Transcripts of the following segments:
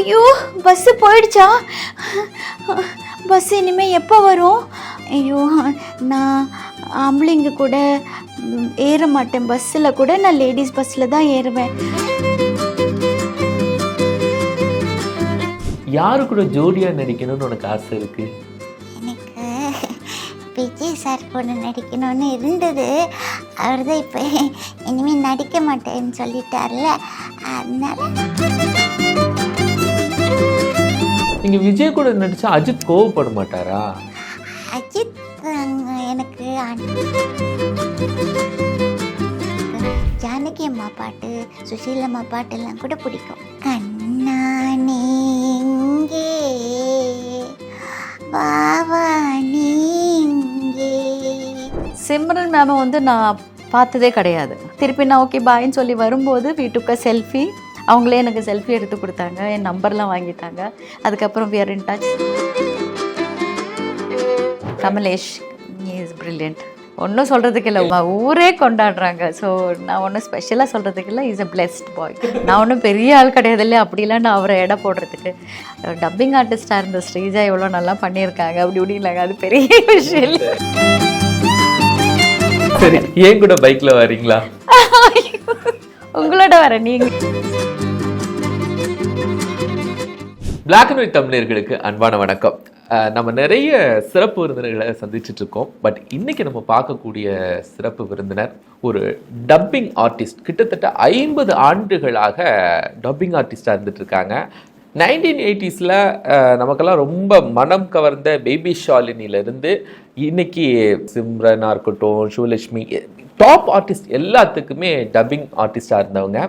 ஐயோ பஸ்ஸு போயிடுச்சா? பஸ் இனிமேல் எப்போ வரும்? ஐயோ நான் ஆம்பளைங்க கூட ஏற மாட்டேன். பஸ்ஸில் கூட நான் லேடிஸ் பஸ்ஸில் தான் ஏறுவேன். யாரு கூட ஜோடியா நடிக்கணும்னு உனக்கு ஆசை இருக்கு? எனக்கு விஜய் சார் கூட நடிக்கணும்னு இருந்தது. அவர் தான் இப்போ இனிமேல் நடிக்க மாட்டேன்னு சொல்லிட்டார்ல. அதனால நீங்க விஜய் கூட நடிச்சா அஜித் கோவப்பட மாட்டாரா? அஜித் எனக்கு ஜானகி அம்மா பாட்டு சுசீலம்மா பாட்டெல்லாம் கூட பிடிக்கும். கண்ணா நீங்கே வாவா நீங்கே சிம்ரன் மேமை வந்து நான் பார்த்ததே கிடையாது. திருப்பி நான் ஓகே பாய்ன்னு சொல்லி வரும்போது வீட்டுக்கு செல்ஃபி அவங்களே எனக்கு செல்ஃபி எடுத்து கொடுத்தாங்க என் நம்பர்லாம் வாங்கிட்டாங்க. அதுக்கப்புறம் we're in touch Kamalesh is brilliant ஒன்றும் சொல்கிறதுக்கு இல்லை ஊரே கொண்டாடுறாங்க. ஸோ நான் ஒன்றும் ஸ்பெஷலாக சொல்கிறதுக்கு இல்லை இஸ் அ பிளெஸ்ட் பாய் நான் ஒன்றும் பெரிய ஆள் கிடையாது இல்லை அப்படிலாம் நான் அவரை இடம் போடுறதுக்கு. டப்பிங் ஆர்டிஸ்டாக இருந்த ஸ்ரீஜா எவ்வளோ நல்லா பண்ணியிருக்காங்க அப்படி இப்படின்னாங்க அது பெரிய விஷயம் இல்லை. சரி ஏன் கூட பைக்கில் வரீங்களா உங்களோட வர நீங்க. பிளாக் அண்ட் ஒயிட் தமிழர்களுக்கு அன்பான வணக்கம். நம்ம நிறைய சிறப்பு விருந்தினர்களை சந்திச்சுட்டு இருக்கோம். பட் இன்னைக்கு நம்ம பார்க்கக்கூடிய சிறப்பு விருந்தினர் ஒரு டப்பிங் ஆர்டிஸ்ட் கிட்டத்தட்ட ஐம்பது ஆண்டுகளாக டப்பிங் ஆர்டிஸ்டாக இருந்துட்டு இருக்காங்க. நைன்டீன் எயிட்டிஸில் நமக்கெல்லாம் ரொம்ப மனம் கவர்ந்த பேபி ஷாலினியிலேருந்து இன்னைக்கு சிம்ரனாக இருக்கட்டும் சிவலட்சுமி டாப் ஆர்டிஸ்ட் எல்லாத்துக்குமே டப்பிங் ஆர்டிஸ்டாக இருந்தவங்க.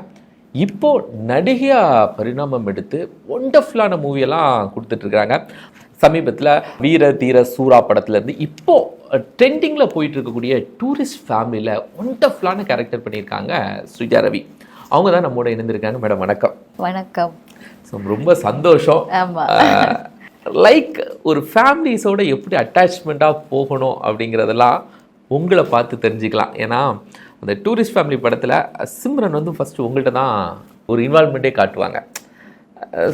இப்போ நடிகையா பரிணாமம் எடுத்து ஒண்டர்ஃபுல்லான மூவியெல்லாம் கொடுத்துட்டு இருக்காங்க. சமீபத்தில் வீர தீர சூரா படத்துல இருந்து இப்போ ட்ரெண்டிங்கில் போயிட்டு இருக்கக்கூடிய டூரிஸ்ட் ஃபேமிலியில் ஒண்டர்ஃபுல்லான கேரக்டர் பண்ணியிருக்காங்க ஸ்ரீஜா ரவி. அவங்க தான் நம்மோட இணைந்திருக்காங்க. மேடம் வணக்கம். வணக்கம். ஸோ ரொம்ப சந்தோஷம். லைக் ஒரு ஃபேமிலிஸோட எப்படி அட்டாச்மெண்ட்டாக போகணும் அப்படிங்கிறதெல்லாம் உங்களை பார்த்து தெரிஞ்சுக்கலாம். ஏன்னா அந்த டூரிஸ்ட் ஃபேமிலி படத்தில் சிம்ரன் வந்து ஃபஸ்ட்டு உங்கள்கிட்ட தான் ஒரு இன்வால்மெண்ட்டே காட்டுவாங்க.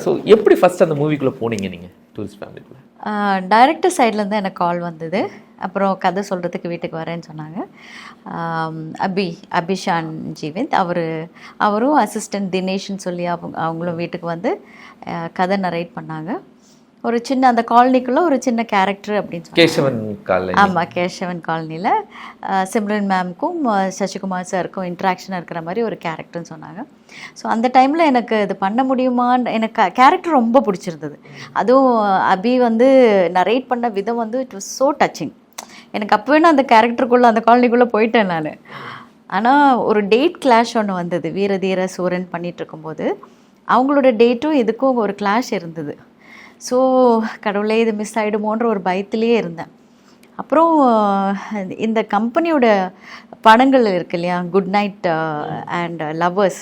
ஸோ எப்படி ஃபஸ்ட் அந்த மூவிக்குள்ளே போனீங்க நீங்கள் டூரிஸ்ட் ஃபேமிலிக்குள்ளே டைரக்டர் சைட்லேருந்து எனக்கு கால் வந்தது. அப்புறம் கதை சொல்கிறதுக்கு வீட்டுக்கு வரேன்னு சொன்னாங்க. அபி அபிஷான் ஜீவிந்த் அவர் அவரும் அசிஸ்டன்ட் தினேஷ்னு சொல்லி அவங்க அவங்களும் வீட்டுக்கு வந்து கதை நரேட் பண்ணாங்க. ஒரு சின்ன அந்த காலனிக்குள்ளே ஒரு சின்ன கேரக்டர் அப்படின்னு கேசவன் காலை ஆமாம் கேசவன் காலனியில் சிம்ரன் மேம்க்கும் சசிகுமார் சாருக்கும் இன்ட்ராக்ஷன் இருக்கிற மாதிரி ஒரு கேரக்டர்னு சொன்னாங்க. ஸோ அந்த டைமில் எனக்கு இது பண்ண முடியுமான்னு எனக்கு கேரக்டர் ரொம்ப பிடிச்சிருந்தது. அதுவும் அபி வந்து நரேட் பண்ண விதம் வந்து இட் வாஸ் ஸோ டச்சிங் எனக்கு அப்போவே நான் அந்த கேரக்டருக்குள்ளே அந்த காலனிக்குள்ளே போயிட்டேன் நான். ஆனால் ஒரு டேட் கிளாஷ் ஒன்று வந்தது. வீரதீர சூரன் பண்ணிட்டு இருக்கும்போது அவங்களோட டேட்டும் இதுக்கும் ஒரு கிளாஷ் இருந்தது. ஸோ கடவுளே இது மிஸ் ஆகிடுமோன்ற ஒரு பயத்திலே இருந்தேன். அப்புறம் இந்த கம்பெனியோட படங்கள் இருக்கு இல்லையா? குட் நைட் அண்ட் லவ்வர்ஸ்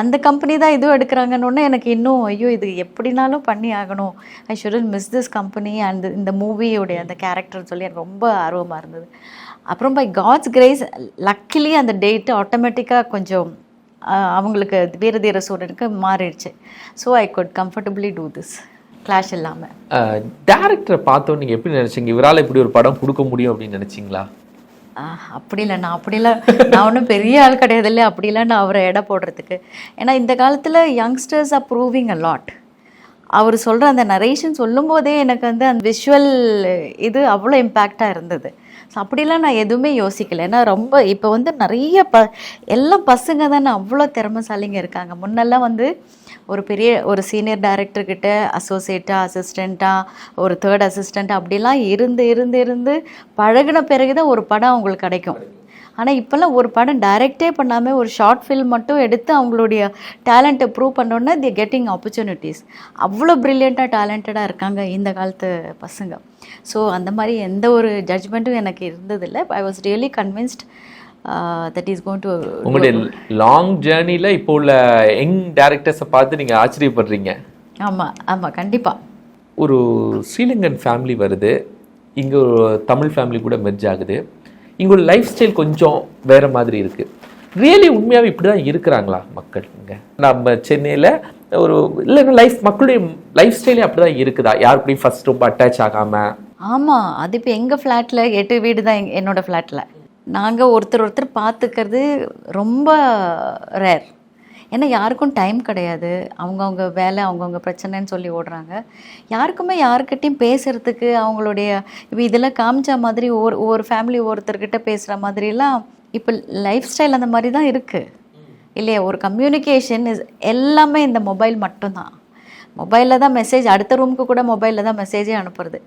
அந்த கம்பெனி தான் இதுவும் எடுக்கிறாங்கன்னு எனக்கு இன்னும் ஐயோ இது எப்படினாலும் பண்ணி ஆகணும். I shouldn't miss this company and இந்த மூவியோடைய அந்த கேரக்டர்னு சொல்லி எனக்கு ரொம்ப ஆர்வமாக இருந்தது. அப்புறம் பை காட்ஸ் கிரேஸ் லக்கிலி அந்த டேட்டு ஆட்டோமேட்டிக்காக கொஞ்சம் அவங்களுக்கு வீர தீர மாறிடுச்சு. So I could comfortably do this clash இல்லாமல் டேரக்டரை பார்த்தோம் நீங்கள் எப்படி நினச்சிங்க? இவரால் இப்படி ஒரு படம் கொடுக்க முடியும் அப்படின்னு நினச்சிங்களா? அப்படி இல்லை. நான் அப்படிலாம் நான் ஒன்றும் பெரிய ஆள் கிடையாது இல்லை அப்படிலாம் நான் அவரை எடை போடுறதுக்கு. ஏன்னா இந்த காலத்தில் youngsters are proving a lot அவர் சொல்கிற அந்த நரேஷன் சொல்லும்போதே எனக்கு வந்து அந்த விஷுவல் இது அவ்வளோ இம்பேக்டாக இருந்தது. ஸோ அப்படிலாம் நான் எதுவுமே யோசிக்கல. ஏன்னா ரொம்ப இப்போ வந்து நிறைய ப எல்லாம் பசங்க தானே அவ்வளோ திறமைசாலிங்க இருக்காங்க. முன்னெல்லாம் வந்து ஒரு பெரிய ஒரு சீனியர் டைரக்டர்கிட்ட அசோசியேட்டாக அசிஸ்டண்ட்டாக ஒரு தேர்ட் அசிஸ்டண்ட் அப்படிலாம் இருந்து இருந்து இருந்து பழகின பிறகு தான் ஒரு படம் அவங்களுக்கு கிடைக்கும். ஆனால் இப்போல்லாம் ஒரு படம் டைரக்டே பண்ணாமல் ஒரு ஷார்ட் ஃபில்ம் மட்டும் எடுத்து அவங்களுடைய டேலண்ட்டை ப்ரூவ் பண்ணோன்னே தி கெட்டிங் ஆப்பர்ச்சுனிட்டிஸ் அவ்வளோ ப்ரில்லியண்ட்டாக டேலண்டடாக இருக்காங்க இந்த காலத்து பசங்க. ஸோ அந்த மாதிரி எந்த ஒரு ஜட்ஜ்மெண்ட்டும் எனக்கு இருந்ததில்லை. I was really convinced that is going to உங்களுடைய லாங் ஜேர்னியில் இப்போ உள்ள யங் டேரக்டர்ஸை பார்த்து நீங்கள் ஆச்சரியப்படுறீங்க. ஆமாம் ஆமாம் கண்டிப்பாக ஒரு ஸ்ரீலங்கன் ஃபேமிலி வருது. இங்கே ஒரு தமிழ் ஃபேமிலி கூட மெர்ஜ் ஆகுது. இங்கே ஒரு லைஃப் ஸ்டைல் கொஞ்சம் வேற மாதிரி இருக்கு. ரியலி உண்மையாகவே இப்படி தான் இருக்கிறாங்களா மக்கள் இங்கே? நம்ம சென்னையில் ஒரு இல்லைன்னா லைஃப் மக்களுடைய லைஃப் ஸ்டைலே அப்படிதான் இருக்குதா? யார் கூடயும் ஃபர்ஸ்ட் ரொம்ப அட்டாச் ஆகாம? ஆமாம் அது இப்போ எங்கள் ஃப்ளாட்டில் எட்டு வீடு தான் எங்க- என்னோட ஃப்ளாட்டில் நாங்கள் ஒருத்தர் ஒருத்தர் பார்த்துக்கிறது ரொம்ப ரேர் ஏன்னா யாருக்கும் டைம் கிடையாது. அவங்கவுங்க வேலை அவங்கவுங்க பிரச்சனைன்னு சொல்லி ஓடுறாங்க. யாருக்குமே யாருக்கிட்டையும் பேசுகிறதுக்கு அவங்களுடைய இப்போ இதெல்லாம் காமிச்ச மாதிரி ஒரு ஒரு ஃபேமிலி ஒருத்தர்கிட்ட பேசுகிற மாதிரிலாம் இப்போ லைஃப் ஸ்டைல் அந்த மாதிரி தான் இருக்குது இல்லையா? ஒரு கம்யூனிகேஷன் இஸ் எல்லாமே இந்த மொபைல் மட்டும்தான். மொபைலில் தான் மெசேஜ் அடுத்த ரூமுக்கு கூட மொபைலில் தான் மெசேஜே அனுப்புறது.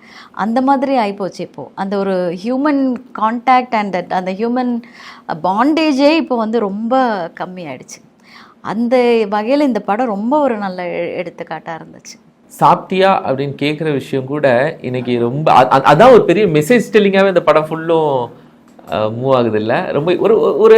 அந்த மாதிரி ஆகிப்போச்சு இப்போது அந்த ஒரு ஹியூமன் கான்டாக்ட் அண்ட் அந்த ஹியூமன் பாண்டேஜே இப்போ வந்து ரொம்ப கம்மி ஆயிடுச்சு அந்த வகையில் இந்த படம் ரொம்ப ஒரு நல்ல எடுத்துக்காட்டாக இருந்துச்சு. சாப்பிட்டியா அப்படின்னு கேட்குற விஷயம் கூட இன்னைக்கு ரொம்ப அதான் ஒரு பெரிய மெசேஜ் டெல்லிங்காகவே இந்த படம் ஃபுல்லும் மூவ் ஆகுது இல்லை? ரொம்ப ஒரு ஒரு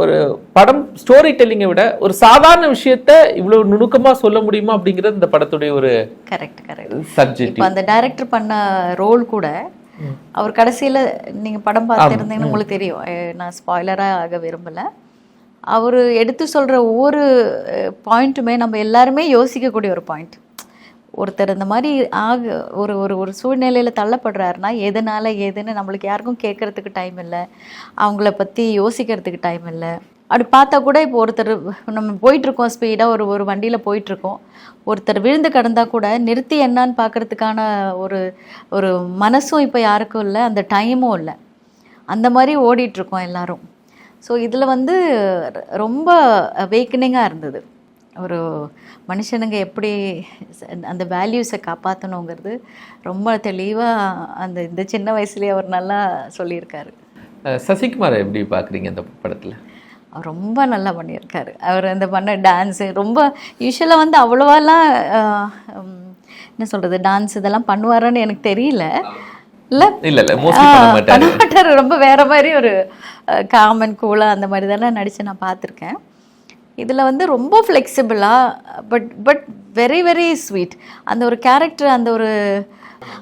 ஒரு படம் ஸ்டோரி டெல்லிங்கை விட ஒரு சாதாரண விஷயத்த இவ்வளவு நுணுக்கமா சொல்ல முடியுமா அப்படிங்கிறது இந்த படத்துடைய ஒரு கரெக்ட் கரெக்ட் சப்ஜெக்ட் இப்போ அந்த டைரக்டர் பண்ண ரோல் கூட அவர் கடைசியில் நீங்கள் படம் பார்த்துருந்தீங்கன்னா உங்களுக்கு தெரியும். நான் ஸ்பாய்லராக ஆக விரும்பலை. அவர் எடுத்து சொல்கிற ஒவ்வொரு பாயிண்ட்டுமே நம்ம எல்லாருமே யோசிக்கக்கூடிய ஒரு பாயிண்ட் ஒருத்தர் இந்த மாதிரி ஆக ஒரு ஒரு ஒரு சூழ்நிலையில் தள்ளப்படுறாருன்னா எதனால் ஏதுன்னு நம்மளுக்கு யாருக்கும் கேட்குறதுக்கு டைம் இல்லை. அவங்கள பற்றி யோசிக்கிறதுக்கு டைம் இல்லை. அப்படி பார்த்தா கூட இப்போ ஒருத்தர் நம்ம போயிட்டுருக்கோம் ஸ்பீடாக ஒரு ஒரு வண்டியில் போயிட்டுருக்கோம். ஒருத்தர் விழுந்து கிடந்தால் கூட நிறுத்தி என்னான்னு பார்க்கறதுக்கான ஒரு ஒரு மனசும் இப்போ யாருக்கும் இல்லை அந்த டைமும் இல்லை. அந்த மாதிரி ஓடிட்டுருக்கோம் எல்லாரும். ஸோ இதில் வந்து ரொம்ப அவேக்கனிங்காக இருந்தது. ஒரு மனுஷனுங்க எப்படி அந்த வேல்யூஸை காப்பாற்றணுங்கிறது ரொம்ப தெளிவாக அந்த இந்த சின்ன வயசுலேயே அவர் நல்லா சொல்லியிருக்காரு. சசிகுமாரை எப்படி பாக்குறீங்க இந்த படத்துல? அவர் ரொம்ப நல்லா பண்ணியிருக்காரு. அவர் அந்த பண்ண டான்ஸு ரொம்ப யூஸ்வலாக வந்து அவ்வளோவாலாம் என்ன சொல்கிறது டான்ஸ் இதெல்லாம் பண்ணுவாரான்னு எனக்கு தெரியல. இல்லை இல்ல ரொம்ப வேற மாதிரி ஒரு காமன் கூலாக அந்த மாதிரி தானே நடித்து நான் பார்த்துருக்கேன். இதில் வந்து ரொம்ப ஃப்ளெக்சிபிளாக but but very very sweet அந்த ஒரு கேரக்டர் அந்த ஒரு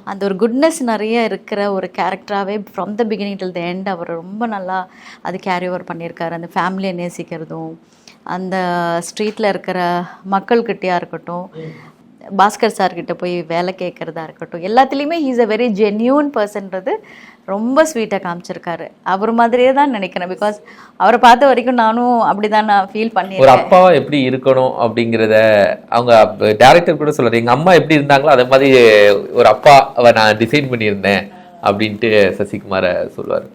அந்த ஒரு குட்னஸ் நிறைய இருக்கிற ஒரு கேரக்டராகவே from the beginning till the end அவர் ரொம்ப நல்லா அது கேரி ஓவர் பண்ணியிருக்காரு. அந்த ஃபேமிலியை நேசிக்கிறதும் அந்த ஸ்ட்ரீட்டில் இருக்கிற மக்கள்கிட்டயா இருக்கட்டும் பாஸ்கர் சார்கிட்ட போய் வேலை கேட்குறதா இருக்கட்டும் எல்லாத்துலேயுமே ஹீஸ் அ வெரி ஜென்யூன் பர்சன்றது ரொம்ப ஸ்வீட்டாக காமிச்சிருக்காரு. அவர் மாதிரியே தான் நினைக்கிறேன் பிகாஸ் அவரை பார்த்த வரைக்கும் நானும் அப்படி தான் நான் ஃபீல் ஒரு பண்ணியிருக்கேன் அப்பாவா எப்படி இருக்கணும் அப்படிங்கிறத அவங்க டேரக்டர் கூட சொல்றாரு. எங்கள் அம்மா எப்படி இருந்தாங்களோ அதே மாதிரி ஒரு அப்பாவை நான் டிசைன் பண்ணியிருந்தேன் அப்படின்ட்டு சசிகுமாரை சொல்லுவார்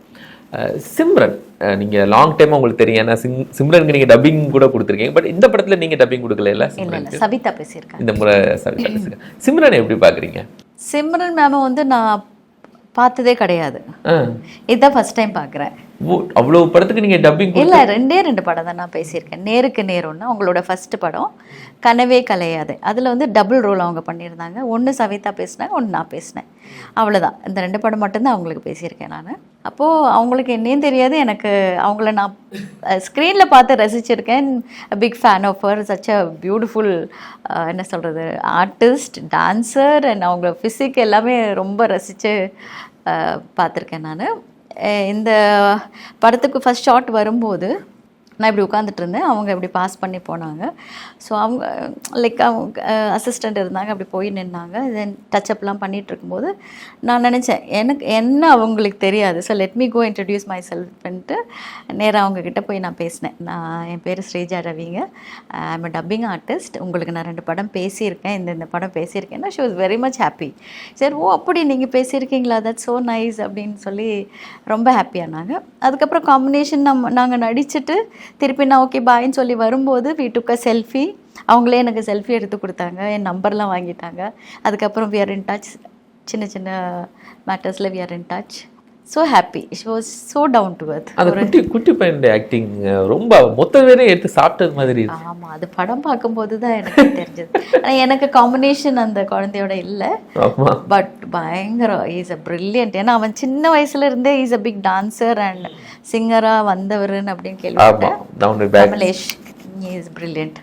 சிம்ரன். அஹ் நீங்க லாங் டைம் உங்களுக்கு தெரியும். ஏன்னா சிம் சிம்ரனுக்கு நீங்க டப்பிங் கூட கொடுத்துருக்கீங்க. பட் இந்த படத்துல நீங்க டப்பிங் கொடுக்கல இல்லை சவிதா பேசியிருக்காங்க இந்த முறை சவிதா பேசுங்க சிம்ரனை எப்படி பாக்குறீங்க? சிம்ரன் மேமை வந்து நான் பார்த்ததே கிடையாது. இதுதான் ஃபர்ஸ்ட் டைம் பார்க்குறேன் ஓ, அவ்வளவு படத்துக்கு நீங்க டப்பிங் இல்லை ரெண்டே ரெண்டு படம் தான் நான் பேசியிருக்கேன். நேருக்கு நேர் ஒன்று அவங்களோட ஃபர்ஸ்ட் படம் கனவே கலையாது. அதில் வந்து டபுள் ரோல் அவங்க பண்ணியிருந்தாங்க. ஒன்று சவிதா பேசினாங்க ஒன்று நான் பேசினேன். அவ்வளோதான் இந்த ரெண்டு படம் மட்டும்தான் அவங்களுக்கு பேசியிருக்கேன் நான். அப்போது அவங்களுக்கு என்னையும் தெரியாது எனக்கு அவங்கள நான் ஸ்க்ரீனில் பார்த்து ரசிச்சிருக்கேன். Big fan of her such a beautiful என்ன சொல்கிறது ஆர்டிஸ்ட் டான்சர் அண்ட் அவங்க ஃபிசிக் எல்லாமே ரொம்ப ரசித்து பார்த்துருக்கேன் நான். இந்த படத்துக்கு ஃபஸ்ட் ஷாட் வரும்போது நான் இப்படி உட்காந்துட்டு இருந்தேன் அவங்க இப்படி பாஸ் பண்ணி போனாங்க. ஸோ அவங்க லைக் அவங்க அசிஸ்டண்ட் இருந்தாங்க. அப்படி போய் நின்னாங்க. தென் டச்சப்லாம் பண்ணிகிட்டு இருக்கும்போது நான் நினச்சேன் எனக்கு என்ன அவங்களுக்கு தெரியாது. So let me go introduce my செல்ஃப்ன்ட்டு நேராக அவங்கக்கிட்ட போய் நான் பேசினேன். நான் என் பேர் ஸ்ரீஜா ரவிங்க. ஐம் டப்பிங் ஆர்டிஸ்ட் உங்களுக்கு நான் ரெண்டு படம் பேசியிருக்கேன். இந்த இந்த படம் பேசியிருக்கேன்னா she was very much happy சரி ஓ அப்படி நீங்கள் பேசியிருக்கீங்களா? தட் ஸோ நைஸ் அப்படின்னு சொல்லி ரொம்ப ஹாப்பியானாங்க அதுக்கப்புறம் காம்பினேஷன் நம்ம நாங்கள் நடிச்சுட்டு திருப்பி நான் ஓகே பாய்ன்னு சொல்லி வரும்போது வீட்டுக்க செல்ஃபி அவங்களே எனக்கு செல்ஃபி எடுத்து கொடுத்தாங்க. என் நம்பர்லாம் வாங்கிட்டாங்க. அதுக்கப்புறம் வி ஆர் இன் டச் சின்ன சின்ன மேட்டர்ஸில் we are in touch so happy she was so down to earth அந்த குட்டி குட்டி பையனுடைய ஆக்டிங் ரொம்ப மொத்த பேரையும் எடுத்து சாப்பிட்டது மாதிரி ஆமாம் அது படம் பார்க்கும்போது தான் எனக்கு தெரிஞ்சது. ஆனால் எனக்கு காம்பினேஷன் அந்த குழந்தையோட இல்லை. பட் பயங்கரம் இஸ் அ பிரில்லியன்ட் ஏன்னா அவன் சின்ன வயசுல இருந்தே is a big dancer and சிங்கரா வந்தவருன்னு அப்படின்னு கேள்விப்பட்டேன். கமலேஷ் இஸ் பிரில்லியன்ட்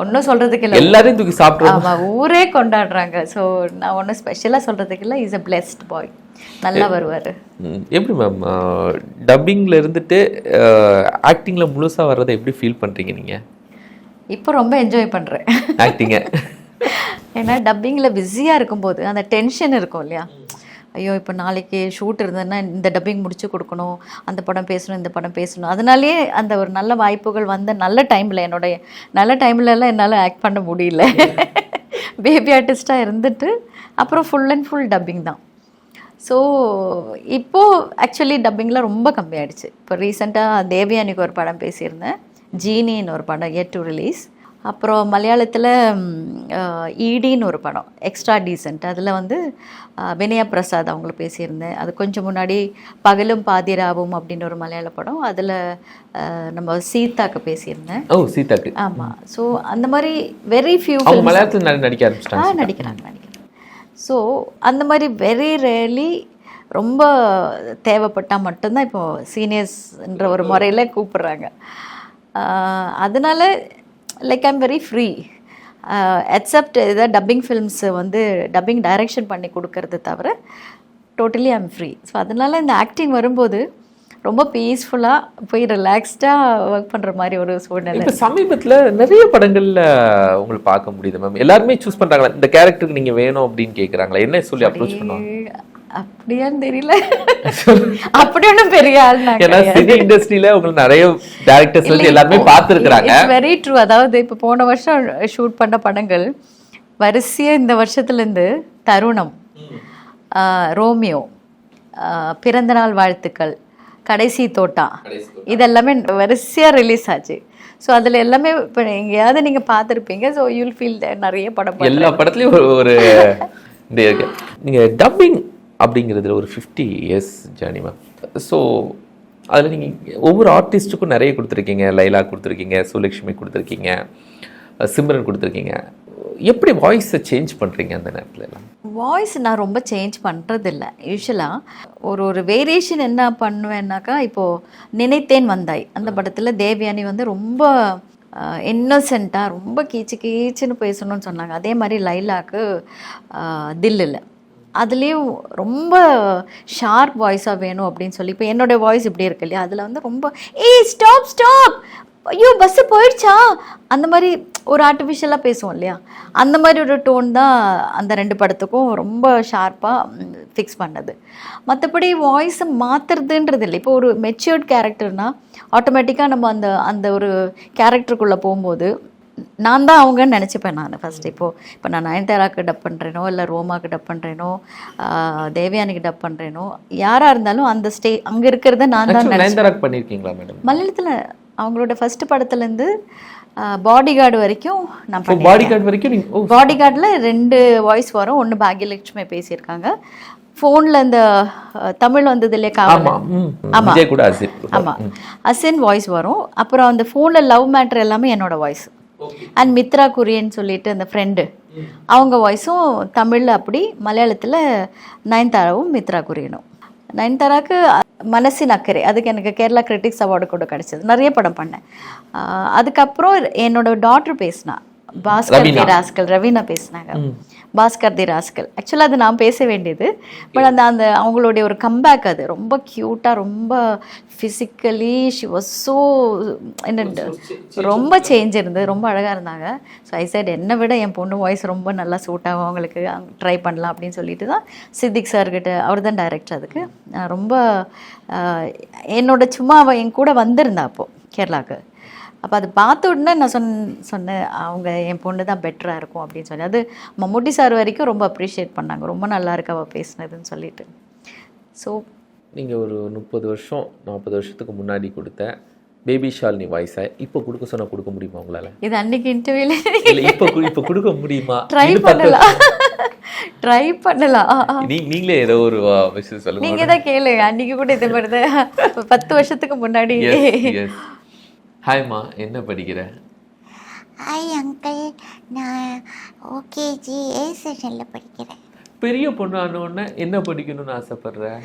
ஒன்றும் சொல்றதுக்கு இல்லை. எல்லாரையும் தூக்கி சாப்பிட்றோம் ஆமா ஊரே கொண்டாடுறாங்க. ஸோ நான் ஒன்றும் ஸ்பெஷலாக சொல்றதுக்கு இல்லை. இஸ் அ பிளெஸ்ட் பாய் நல்லா வருவார். எப்படி மேம் டப்பிங்ல இருந்துட்டு ஆக்டிங்ல முழுசா வர்றதை எப்படி ஃபீல் பண்றீங்க நீங்க? இப்போ ரொம்ப என்ஜாய் பண்ணுறேன் ஆக்டிங்க ஏன்னா டப்பிங்கில் பிஸியாக இருக்கும்போது அந்த டென்ஷன் இருக்கும் இல்லையா? ஐயோ இப்போ நாளைக்கு ஷூட் இருந்ததுன்னா இந்த டப்பிங் முடிச்சு கொடுக்கணும் அந்த படம் பேசணும் இந்த படம் பேசணும். அதனாலேயே அந்த ஒரு நல்ல வாய்ப்புகள் வந்த நல்ல டைமில் என்னுடைய நல்ல டைம்ல எல்லாம் என்னால் ஆக்ட் பண்ண முடியல. பேபி ஆர்டிஸ்ட்டாக இருந்துட்டு அப்புறம் ஃபுல் அண்ட் ஃபுல் டப்பிங் தான். ஸோ இப்போது ஆக்சுவலி டப்பிங்லாம் ரொம்ப கம்மியாயிடுச்சு. இப்போ ரீசெண்டாக தேவயானிக்கு ஒரு படம் பேசியிருந்தேன். ஜீனின்னு ஒரு படம் yet டு ரிலீஸ் அப்புறம் மலையாளத்தில் ஈடின்னு ஒரு படம் எக்ஸ்ட்ரா டீசென்ட் அதில் வந்து வினயா பிரசாத் அவங்கள பேசியிருந்தேன். அது கொஞ்சம் முன்னாடி பகலும் பாதிராவும் அப்படின்னு ஒரு மலையாள படம். அதில் நம்ம சீதாக்கு பேசியிருந்தேன். ஓ சீதாக்கு. ஆமாம் ஸோ அந்த மாதிரி வெரி ஃபியூ மலையாளத்தில் நடி- நடிக்க ஆ ஆரம்பிச்சிட்டாங்க நடிக்கிறாங்க நடிக்கிறாங்க. ஸோ அந்த மாதிரி வெரி ரேர்லி ரொம்ப தேவைப்பட்டால் மட்டும்தான் இப்போ சீனியர்ஸ்ன்ற ஒரு முறையில் கூப்பிடுறாங்க. அதனால like I'm very free except இதை டப்பிங் ஃபில்ம்ஸ் வந்து டப்பிங் டைரக்ஷன் பண்ணி கொடுக்கறது தவிர டோட்டலி ஐம் ஃப்ரீ ஸோ அதனால இந்த ஆக்டிங் வரும்போது ரொம்ப பீஸ்ஃபுல்லாக போய் ரிலாக்ஸ்டாக ஒர்க் பண்ணுற மாதிரி ஒரு சூழ்நிலை இப்ப சமீபத்துல நிறைய படங்கள்ல உங்களை பார்க்க முடியுது மேம் எல்லாருமே சூஸ் பண்றாங்களா? இந்த கேரக்டருக்கு நீங்க வேணும் அப்படின்னு கேக்குறாங்களா? என்ன சொல்லி அப்ரோச் பண்ணுவாங்க? அப்படியான்னு தெரியல. அப்படி ஒன்றும் பெரிய ஆள் நான் ஏன்னா சினி இண்டஸ்ட்ரியில உங்களுக்கு நிறைய டேரக்டர்ஸ் எல்லாருமே பார்த்துருக்குறாங்க. வெரி ட்ரூ அதாவது இப்போ போன வருஷம் ஷூட் பண்ண படங்கள் வரிசையா இந்த வருஷத்துலேருந்து தருணம் ஆஹ், ரோமியோ ஆஹ், பிறந்தநாள் வாழ்த்துக்கள் கடைசி தோட்டா இதெல்லாமே வரிசையா ரிலீஸ் ஆச்சு. ஸோ அதில் எல்லாமே இப்போ எங்கேயாவது நீங்கள் பார்த்துருப்பீங்க. ஸோ யூல் ஃபீல் நிறைய படம். எல்லா படத்துலயும் ஒரு ஒரு இந்த இருக்கு. நீங்க டப்பிங் அப்படிங்கிறதுல ஒரு fifty years journey ma'am so அதில் நீங்கள் ஒவ்வொரு ஆர்டிஸ்ட்டுக்கும் நிறைய கொடுத்துருக்கீங்க. லைலா கொடுத்துருக்கீங்க சுலக்ஷ்மி கொடுத்துருக்கீங்க சிம்ரன் கொடுத்துருக்கீங்க. எப்படி வாய்ஸை சேஞ்ச் பண்ணுறீங்க அந்த நேரத்துல எல்லாம் வாய்ஸ் நான் ரொம்ப சேஞ்ச் பண்ணுறதில்ல யூஸ்வலாக ஒரு ஒரு வேரியேஷன் என்ன பண்ணுவேன்னாக்கா இப்போது நினைத்தேன் வந்தாய். அந்த படத்தில் தேவயானி வந்து ரொம்ப இன்னோசென்ட்டாக ரொம்ப கீச்சு கீச்சுன்னு பேசணும்னு சொன்னாங்க. அதே மாதிரி லைலாக்கு தில் இல்லை அதுலேயும் ரொம்ப ஷார்ப் வாய்ஸாக வேணும் அப்படின்னு சொல்லி. இப்போ என்னோட வாய்ஸ் இப்படி இருக்கு இல்லையா? அதில் வந்து ரொம்ப ஏய் ஸ்டாப் ஸ்டாப் ஐயோ பஸ்ஸு போயிடுச்சா? அந்த மாதிரி ஒரு ஆர்டிஃபிஷியலாக பேசுவோம் இல்லையா? அந்த மாதிரி ஒரு டோன் தான் அந்த ரெண்டு படத்துக்கும் ரொம்ப ஷார்ப்பாக ஃபிக்ஸ் பண்ணது. மற்றபடி வாய்ஸை மாற்றுறதுன்றது இல்லை. இப்போ ஒரு மெச்சூர்ட் கேரக்டர்னால் ஆட்டோமேட்டிக்காக நம்ம அந்த அந்த ஒரு கேரக்டருக்குள்ளே போகும்போது நான் தான் அவங்கன்னு நினச்சிப்பேன் நான் ஃபஸ்ட் இப்போது இப்போ நான் நயன்தாராக்கு டப் பண்ணுறேனோ இல்லை ரோமாக்கு டப் பண்ணுறேனோ தேவயானிக்கு டப் பண்ணுறேனோ யாராக இருந்தாலும் அந்த ஸ்டே அங்கே இருக்கிறத நான் தான் ஆக்சுவலி நயன்தாராக் பண்ணியிருக்கீங்களா மேடம் மலையாளத்தில் அவங்களோட ஃபர்ஸ்ட் படத்துலேருந்து பாடி கார்டு வரைக்கும் நான் பாடி கார்டு வரைக்கும் பாடி கார்டில் ரெண்டு வாய்ஸ் வரும். ஒன்று பாக்யலட்சுமி பேசியிருக்காங்க. ஃபோனில் இந்த தமிழ் வந்தது இல்லையா காவல் ஆமா ம் விஜய் கூட அசித். ஆமாம் அசின் வாய்ஸ் வரும். அப்புறம் அந்த ஃபோனில் லவ் மேட்ரு எல்லாமே என்னோட வாய்ஸ் அண்ட் மித்ரா குரியன் சொல்லிட்டு அந்த ஃப்ரெண்டு அவங்க வாய்ஸும் தமிழில் அப்படி மலையாளத்தில் நயன்தாராவும் மித்ரா குரியனும் நயன்தாராக்கு மனசின் அக்கறை. அதுக்கு எனக்கு கேரளா கிரிட்டிக்ஸ் அவார்டு கூட கிடச்சிது. நிறைய படம் பண்ணேன். அதுக்கப்புறம் என்னோட டாட்ரு பேசினா. பாஸ்கர் தி ராஸ்கல் ரவீனா பேசினாங்க. Bhaskar the rascal. ஆக்சுவலாக அது நான் பேச வேண்டியது. பட் அந்த அந்த அவங்களுடைய ஒரு கம்பேக் அது. ரொம்ப க்யூட்டாக ரொம்ப ஃபிசிக்கலி ஷி வாஸ் ஸோ என்ன ரொம்ப சேஞ்ச் இருந்தது. ரொம்ப அழகாக இருந்தாங்க. ஸோ ஐ சைட் என்னை விட என் பொண்ணு வாய்ஸ் ரொம்ப நல்லா சூட் ஆகும். அவங்களுக்கு ட்ரை பண்ணலாம் அப்படின்னு சொல்லிட்டு தான் சித்திக் சார்கிட்ட அவர் தான் டைரக்டர் அதுக்கு. நான் ரொம்ப என்னோட சும்மா அவள் என் கூட வந்திருந்தா அப்போது கேரளாவுக்கு அப்போ அது பார்த்த உடனே நான் சொன் சொன்னேன் அவங்க என் பொண்ணு தான் பெட்டராக இருக்கும் அப்படின்னு சொல்லி. அது மம்முட்டி சார் வரைக்கும் ரொம்ப அப்ரிஷியேட் பண்ணாங்க. ரொம்ப நல்லா இருக்கு அவள் பேசுனதுன்னு சொல்லிட்டு. ஸோ நீங்க ஒரு முப்பது வருஷம் நாற்பது வருஷத்துக்கு முன்னாடி கொடுத்த பேபி ஷாலினி வாய்ஸை இப்போ கொடுக்க சொன்னா கொடுக்க முடியுமா உங்களால? இது அன்னைக்கு இன்டர்வியூல இப்போ இப்போ கொடுக்க முடியுமா? ட்ரை பண்ணலாம். ட்ரை பண்ணலாம். நீ நீங்களே ஏதோ ஒரு விஷயம் சொல்லுங்க. நீங்க தான் கேளுங்க அன்னைக்கு கூட இதே மாதிரி தான் பத்து வருஷத்துக்கு முன்னாடி. ஹாய்மா என்ன படிக்கிற? ஹாய் அங்கிள் நான் ஓகேஜி ஏ செஷனில் படிக்கிறேன். பெரிய பொண்ணு ஆன உடனே என்ன படிக்கணும்னு ஆசைப்படுற?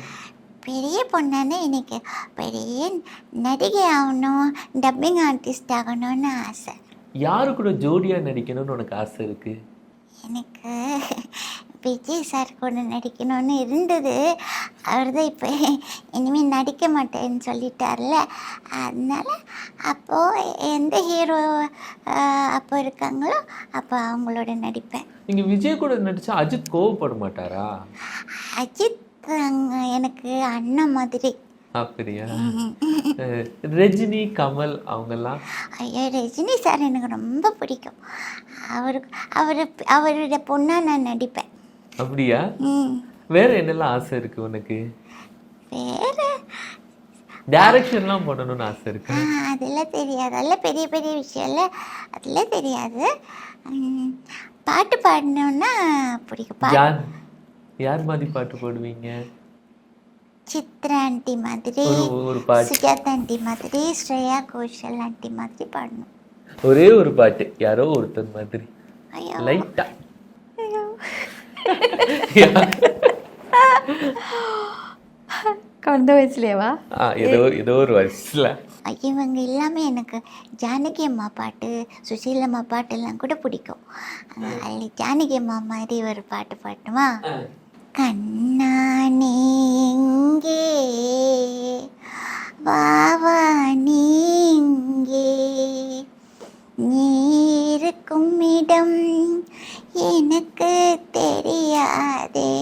பெரிய பொண்ணானே எனக்கு பெரிய நடிகை ஆகணும் டப்பிங் ஆர்டிஸ்ட் ஆகணும்னு ஆசை. யாரு கூட ஜோடியா நடிக்கணும்னு உனக்கு ஆசை இருக்கு? எனக்கு விஜய் சார் கூட நடிக்கணும்னு இருந்தது. அவர் தான் இப்போ இனிமேல் நடிக்க மாட்டேன்னு சொல்லிட்டார்ல. அதனால அப்போது எந்த ஹீரோ அப்போ இருக்காங்களோ அப்போ அவங்களோட நடிப்பேன். நீங்க விஜய் கூட நடிச்சா அஜித் கோவப்பட மாட்டாரா? அஜித் அங்க எனக்கு அண்ணன் மாதிரி. அப்படியா? ரஜினி கமல் அவங்கெல்லாம்? ஐயோ ரஜினி சார் எனக்கு ரொம்ப பிடிக்கும். அவருக்கு அவர் அவரோட பொண்ணாக நான் நடிப்பேன். அப்படியா? வேற என்னெல்லாம் ஆசை இருக்கு உனக்கு? வேறு? டைரக்ஷன்லாம் பண்ணணும்னு ஆசை இருக்கு? அதெல்லாம் தெரியாது. அதெல்லாம் பெரிய பெரிய விஷயம்ல அதெல்லாம் தெரியாது. பாட்டு பாடணுன்னா பிடிக்கும். யார் யார் மாதிரி பாட்டு போடுவீங்க? சித்ரா ஆண்டி மாதிரி ஒரு பாட்டு. சுஜாதா ஆண்டி மாதிரி ஸ்ரேயா கோஷல் ஆண்டி மாதிரி பாடணும். ஒரே ஒரு பாட்டு. யாரோ ஒருத்தர் மாதிரி. ஐயோ. லைட்டா குழந்த வயசுலேவா ஆ ஏதோ ஏதோ ஒரு வயசுல. இவங்க எல்லாமே எனக்கு ஜானகி அம்மா பாட்டு சுசீலம்மா பாட்டெல்லாம் கூட பிடிக்கும். அதில் ஜானகி அம்மா மாதிரி ஒரு பாட்டு பாட்டுமா? கண்ணா நீங்கே வாவா நீங்கே நீருக்கும் இடம் எனக்கு தெரியாதே.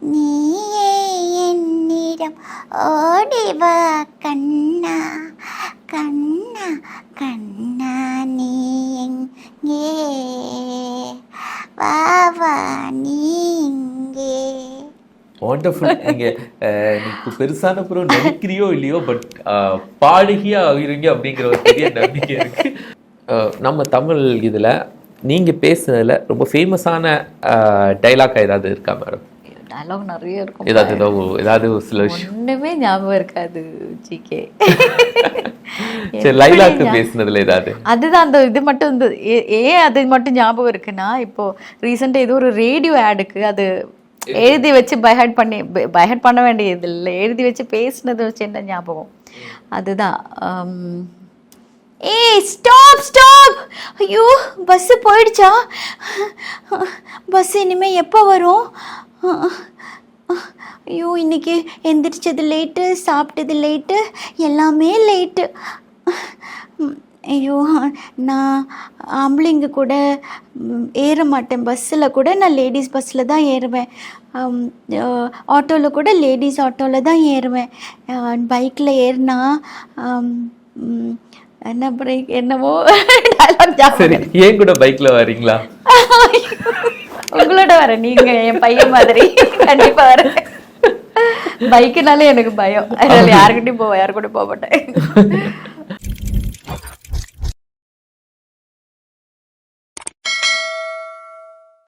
நீயே என்னிடம் ஓடிவா கண்ணா வண்டர்ஃபுல் நீங்க அஹ், நீ இப்ப பெருசான பிறகு நடிக்கிறியோ இல்லையோ பட் பாடகியா ஆகிறீங்க அப்படிங்கிற ஒரு பெரிய நம்பிக்கை இருக்கு. அஹ், நம்ம தமிழ் இதுல நீங்க பேசுனதுல ரொம்ப ஃபேமஸான டைலாக் ஏதாவது இருக்கா மேடம் டயலாக் நிறைய இருக்கும். ஏதாவது ஏதோ ஏதாவது ஒரு சில விஷயம். ஒண்ணுமே ஞாபகம் இருக்காது ஜிகே. சரி லைலாக்கு பேசுனதுல ஏதாவது? அதுதான் அந்த இது மட்டும் இந்த ஏ- ஏன் அது மட்டும் ஞாபகம் இருக்குன்னா இப்போ ரீசெண்டாக ஏதோ ஒரு ரேடியோ ஆடுக்கு அது எழுதி வச்சு பைஹட் பண்ணி பைஹட் பண்ண வேண்டியது இல்லை எழுதி வச்சு பேசினது வச்சு என்ன ஞாபகம்? அதுதான் um, ஏய் ஸ்டாப் ஸ்டாப் ஐயோ பஸ்ஸு போயிடுச்சா? பஸ் இனிமேல் எப்போ வரும்? ஐயோ இன்னைக்கு எந்திரிச்சது லேட்டு சாப்பிட்டது லேட்டு எல்லாமே லேட்டு ஐயோ நான் ஆம்பளைங்க கூட ஏற மாட்டேன் பஸ்ஸில் கூட நான் லேடிஸ் பஸ்ஸில் தான் ஏறுவேன். ஆட்டோவில் கூட லேடிஸ் ஆட்டோவில் தான் ஏறுவேன். பைக்கில் ஏறினா என்ன பிரேக் என்னவோ சரி ஏன் கூட பைக்ல வரீங்களா உங்களோட வரேன் நீங்க என் பையன் மாதிரி. கண்டிப்பா வரேன். பைக்குனாலே எனக்கு பயம். அதனால யாருக்கிட்டையும் போவேன் யாரு கூட போக மாட்டேன்